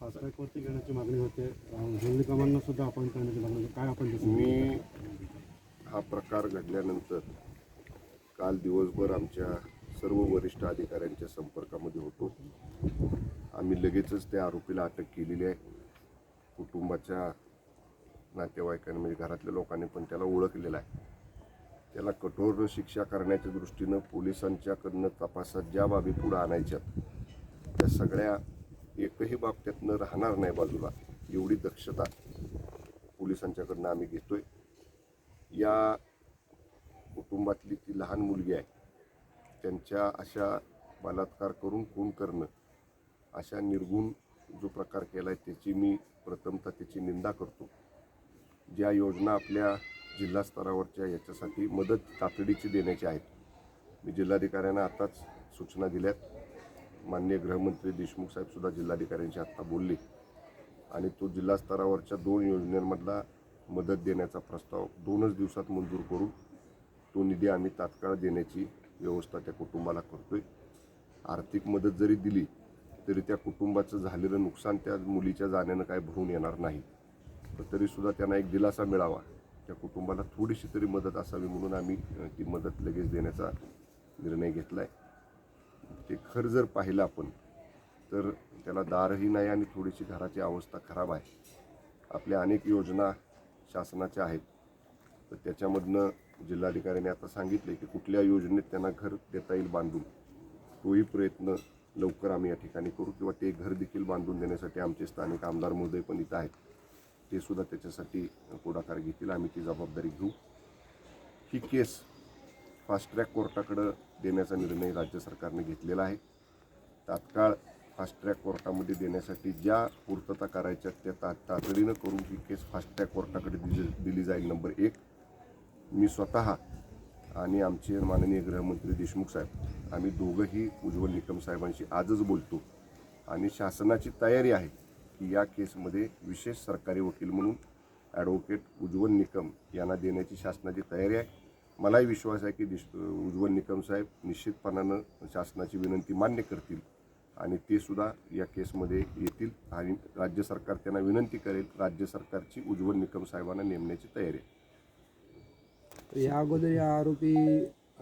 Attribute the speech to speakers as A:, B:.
A: Fast ट्रॅकवरती घेण्याची मागणी होते. निकमांना सुद्धा आपण करण्याची मागणी. काय आपण
B: मी हा प्रकार घडल्यानंतर काल दिवसभर आमच्या सर्व वरिष्ठ अधिकाऱ्यांच्या संपर्कामध्ये होतो. आम्ही लगेचच त्या आरोपीला अटक केलेली आहे. कुटुंबाच्या नातेवाईकांनी म्हणजे घरातल्या लोकांनी पण त्याला ओळखलेलं आहे. त्याला कठोर शिक्षा करण्याच्या दृष्टीनं पोलिसांच्याकडनं तपासात ज्या बाबी पुढे आणायच्यात त्या सगळ्या एकही बाब त्यातनं राहणार नाही बाजूला. एवढी दक्षता पोलिसांच्याकडनं आम्ही घेतोय. या कुटुंबातली ती लहान मुलगी आहे. त्यांच्या अशा बलात्कार करून खून करणं अशा निर्गुण जो प्रकार केला आहे त्याची मी प्रथमतः त्याची निंदा करतो. ज्या योजना आपल्या जिल्हा स्तरावरच्या याच्यासाठी मदत तातडीची देण्याची आहेत. मी जिल्हाधिकाऱ्यांना आताच सूचना दिल्यात. माननीय गृहमंत्री देशमुख साहेबसुद्धा जिल्हाधिकाऱ्यांशी आत्ता बोलले. आणि तो जिल्हा स्तरावरच्या दोन योजनांमधला मदत देण्याचा प्रस्ताव दोनच दिवसात मंजूर करून तो निधी आम्ही तात्काळ देण्याची व्यवस्था त्या कुटुंबाला करतो आहे आर्थिक मदत जरी दिली तरी त्या कुटुंबाचं झालेलं नुकसान त्या मुलीच्या जाण्यानं काय भरून येणार नाही. पण तरीसुद्धा त्यांना एक दिलासा मिळावा. त्या कुटुंबाला थोडीशी तरी मदत असावी म्हणून आम्ही ती मदत लगेच देण्याचा निर्णय घेतला आहे ते खर जर पाहिलं आपण तर त्याला दारही नाही आणि थोडीशी घराची अवस्था खराब आहे. आपल्या अनेक योजना शासनाच्या आहेत. तर त्याच्यामधनं जिल्हाधिकाऱ्यांनी आता सांगितले की कुठल्या योजनेत त्यांना घर देता येईल बांधून. तोही प्रयत्न लवकर आम्ही या ठिकाणी करू किंवा ते घर देखील बांधून देण्यासाठी आमचे स्थानिक आमदार महोदय पण इथं आहेत. ते सुद्धा त्याच्यासाठी पुढाकार घेतील. आम्ही ती जबाबदारी घेऊ. ही केस फास्ट ट्रॅक कोर्टाकडं देण्याचा निर्णय राज्य सरकारने घेतलेला आहे. तात्काळ फास्ट ट्रॅक कोर्टामध्ये देण्यासाठी ज्या पूर्तता करायच्या त्या ता तातडीनं करून ही केस फास्ट ट्रॅक कोर्टाकडे दिली दिली जाईल नंबर एक. मी स्वतः आणि आमचे माननीय गृहमंत्री देशमुख साहेब आम्ही दोघंही उज्ज्वल निकम साहेबांशी आजच बोलतो आणि शासनाची तयारी आहे की या केसमध्ये विशेष सरकारी वकील म्हणून ॲडव्होकेट उज्ज्वल निकम यांना देण्याची शासनाची तयारी आहे. मलाही विश्वास आहे की दिश उज्ज्वल निकम साहेब निश्चितपणानं शासनाची विनंती मान्य करतील आणि ते सुद्धा या केसमध्ये येतील आणि राज्य सरकार त्यांना विनंती करेल राज्य सरकारची उज्ज्वल निकम साहेबांना नेमण्याची तयारी आहे.
C: या अगोदर या आरोपी